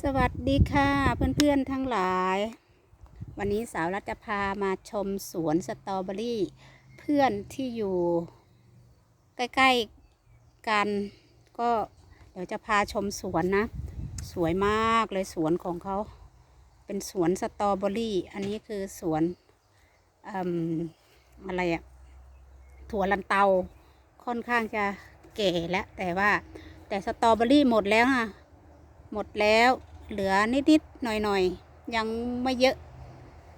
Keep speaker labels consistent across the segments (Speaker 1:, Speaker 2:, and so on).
Speaker 1: สวัสดีค่ะเพื่อนๆทั้งหลาย วันนี้สาวรัตจะพามาชมสวนสตรอเบอรี่ เพื่อนที่อยู่ ใกล้ๆกัน ก็เดี๋ยวจะพาชมสวนนะ สวยมากเลยสวนของเขา เป็นสวนสตรอเบอรี่ อันนี้คือสวนอืมอะไรอะถั่วลันเตาค่อนข้างจะแก่แล้วแต่ว่าแต่สตรอเบอรี่หมดแล้วนะ หมดแล้วเหลือนิดๆหน่อยๆ ยังไม่เยอะ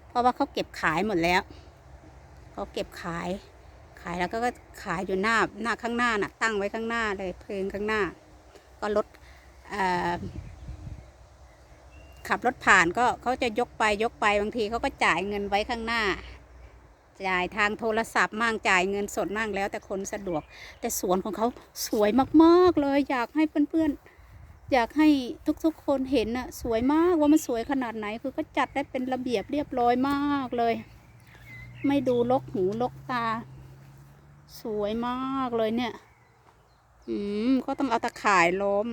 Speaker 1: เพราะว่าเขาเก็บขายหมดแล้วเขาเก็บขาย ขายแล้วก็ขายอยู่หน้าหน้าข้างหน้าน่ะ ตั้งไว้ข้างหน้าเลยเพลิงข้างหน้า ก็รถขับรถผ่านก็เขาจะยกไปยกไปบางทีเขาก็จ่ายเงินไว้ข้างหน้า จ่ายทางโทรศัพท์มั่งจ่ายเงินสดมั่งแล้วแต่คนสะดวก แต่สวนของเขาสวยมากๆเลยอยากให้เพื่อนๆ อยากให้ทุกๆคนเห็นน่ะสวยมากว่ามันสวยขนาดไหน คือก็จัดได้เป็นระเบียบเรียบร้อยมากเลย ไม่ดูลกหูลกตา สวยมากเลยเนี่ย อืมก็ต้องเอาตะข่ายล้อม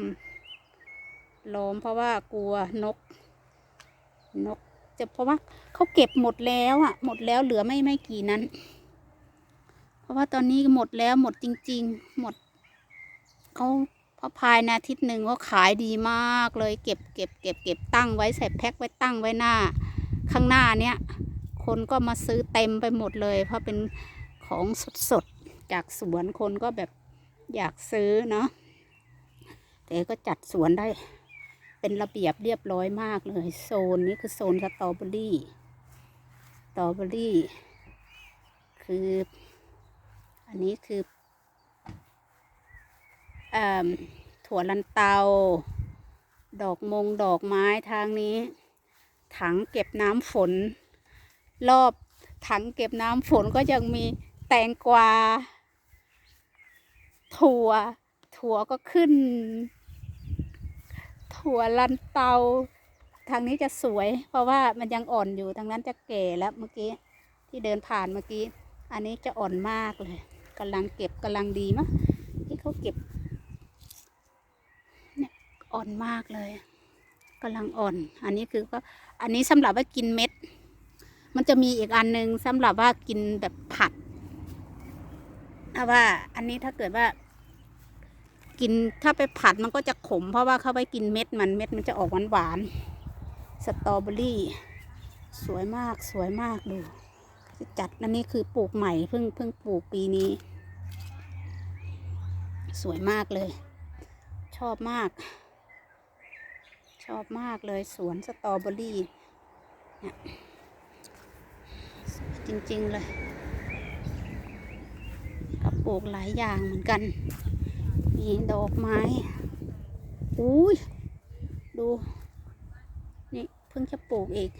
Speaker 1: ล้อมเพราะว่ากลัวนก นก จะเพราะว่าเขาเก็บหมดแล้วอะหมดแล้วเหลือไม่ไม่กี่นั้น เพราะว่าตอนนี้หมดแล้วหมดจริง ๆ หมดเขา พราะภายในอาทิตย์หนึ่งก็ขายดีมากเลยเก็บเก็บเก็บเก็บตั้งไว้ใส่แพ็คไว้ตั้งไว้หน้า ข้างหน้าเนี้ยคนก็มาซื้อเต็มไปหมดเลย เพราะเป็นของสดๆจากสวนคนก็แบบอยากซื้อเนาะแต่ก็จัดสวนได้เป็นระเบียบเรียบร้อยมากเลย โซนนี้คือโซนสตรอเบอรี่สตรอเบอรี่ คือ อันนี้คือ ถั่วลันเตา ดอกมงดอกไม้ทางนี้ ถังเก็บน้ำฝน รอบถังเก็บน้ำฝนก็ยังมีแตงกวา ถั่ว ถั่วก็ขึ้น ถั่วลันเตา ทางนี้จะสวย เพราะว่ามันยังอ่อนอยู่ทางนั้นจะแก่แล้วเมื่อกี้ที่เดินผ่านเมื่อกี้ อันนี้จะอ่อนมากเลยกำลังเก็บกำลังดีมะที่เขาเก็บ อ่อนมากเลยกำลังอ่อน อันนี้คือก็อันนี้สำหรับว่ากินเม็ด มันจะมีอีกอันหนึ่งสำหรับว่ากินแบบผัดถ้าว่า อันนี้ถ้าเกิดว่า กินถ้าไปผัดมันก็จะขม เพราะว่าเขาไปกินเม็ดมันเม็ดมันจะออกหวานหวานสตรอเบอรี่ สวยมากสวยมากดูจัดอันนี้คือปลูกใหม่เพิ่งเพิ่งปลูกปีนี้ สวยมากเลย ชอบมาก ชอบมากเลยสวนสตรอเบอรี่เนี่ยจริง ๆ เลยก็ปลูกหลายอย่างเหมือนกัน มีดอกไม้อุ้ยดู นี่เพิ่งจะปลูกอีก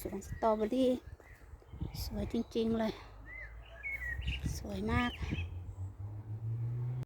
Speaker 1: สวนสตรอเบอรี่ สวยจริง ๆ เลย สวยมาก